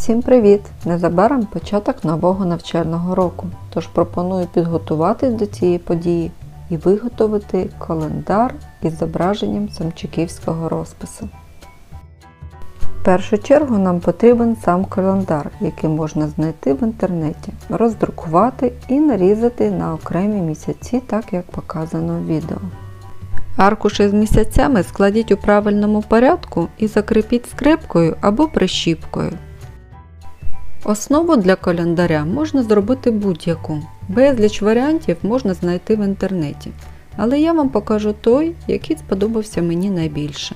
Всім привіт! Незабаром початок нового навчального року, тож пропоную підготуватись до цієї події і виготовити календар із зображенням самчиківського розпису. В першу чергу нам потрібен сам календар, який можна знайти в інтернеті, роздрукувати і нарізати на окремі місяці, так як показано в відео. Аркуші з місяцями складіть у правильному порядку і закріпіть скрипкою або прищіпкою. Основу для календаря можна зробити будь-яку. Безліч варіантів можна знайти в інтернеті, але я вам покажу той, який сподобався мені найбільше.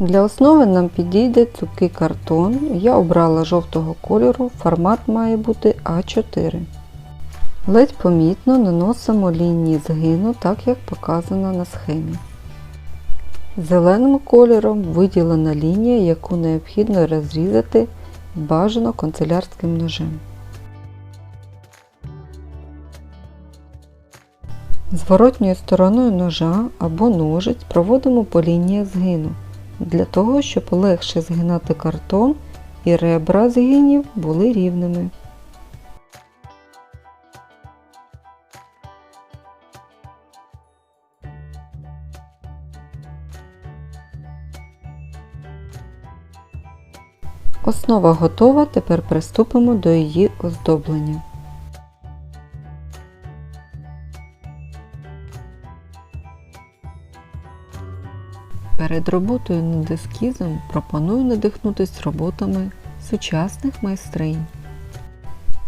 Для основи нам підійде цупкий картон. Я обрала жовтого кольору, формат має бути А4. Ледь помітно наносимо лінії згину, так як показано на схемі. Зеленим кольором виділена лінія, яку необхідно розрізати бажано канцелярським ножем. Зворотньою стороною ножа або ножиць проводимо по лініях згину, для того, щоб легше згинати картон і ребра згинів були рівними. Основа готова, тепер приступимо до її оздоблення. Перед роботою над ескізом пропоную надихнутись роботами сучасних майстринь.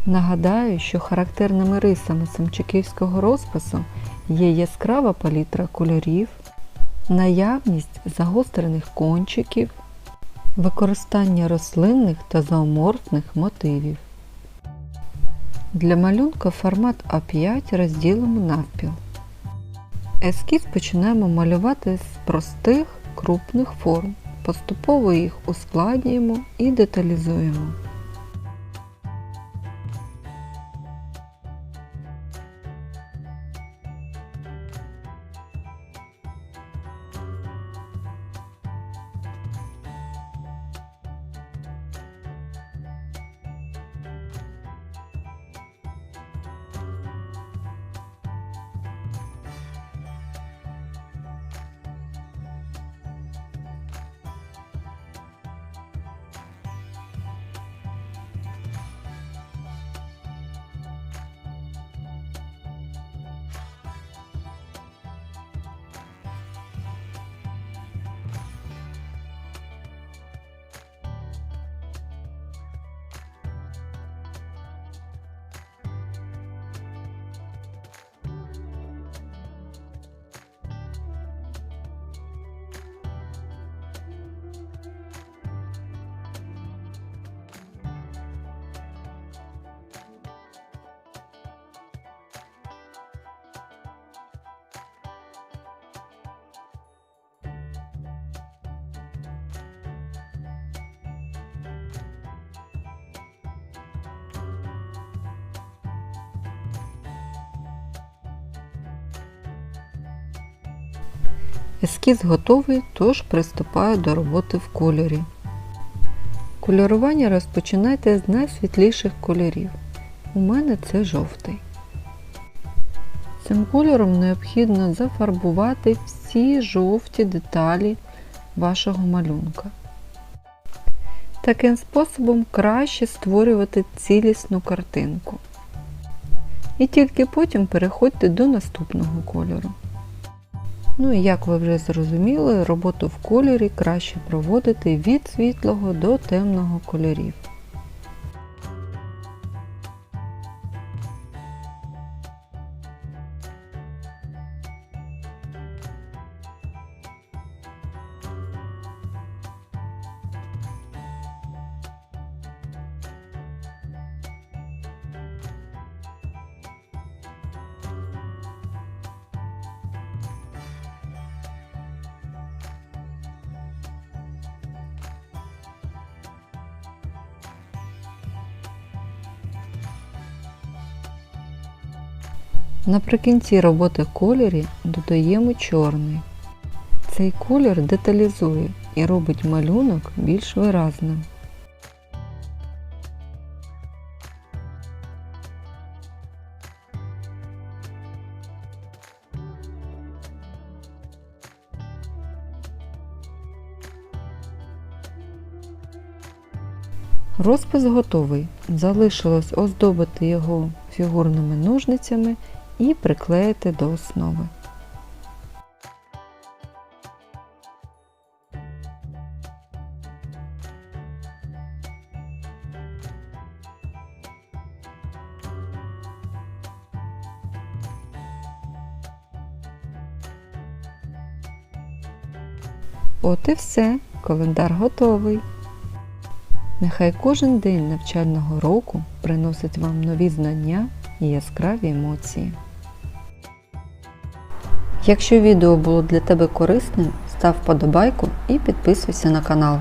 Нагадаю, що характерними рисами самчиківського розпису є яскрава палітра кольорів, наявність загострених кончиків, використання рослинних та зооморфних мотивів. Для малюнка формат А5 розділимо навпіл. Ескіз починаємо малювати з простих крупних форм. Поступово їх ускладнюємо і деталізуємо. Ескіз готовий, тож приступаю до роботи в кольорі. Кольорування розпочинайте з найсвітліших кольорів. У мене це жовтий. Цим кольором необхідно зафарбувати всі жовті деталі вашого малюнка. Таким способом краще створювати цілісну картинку. І тільки потім переходьте до наступного кольору. Ну і як ви вже зрозуміли, роботу в кольорі краще проводити від світлого до темного кольорів. Наприкінці роботи в кольорі додаємо чорний. Цей колір деталізує і робить малюнок більш виразним. Розпис готовий. Залишилось оздобити його фігурними ножницями і приклеїти до основи. От і все, календар готовий. Нехай кожен день навчального року приносить вам нові знання і яскраві емоції. Якщо відео було для тебе корисним, став вподобайку і підписуйся на канал.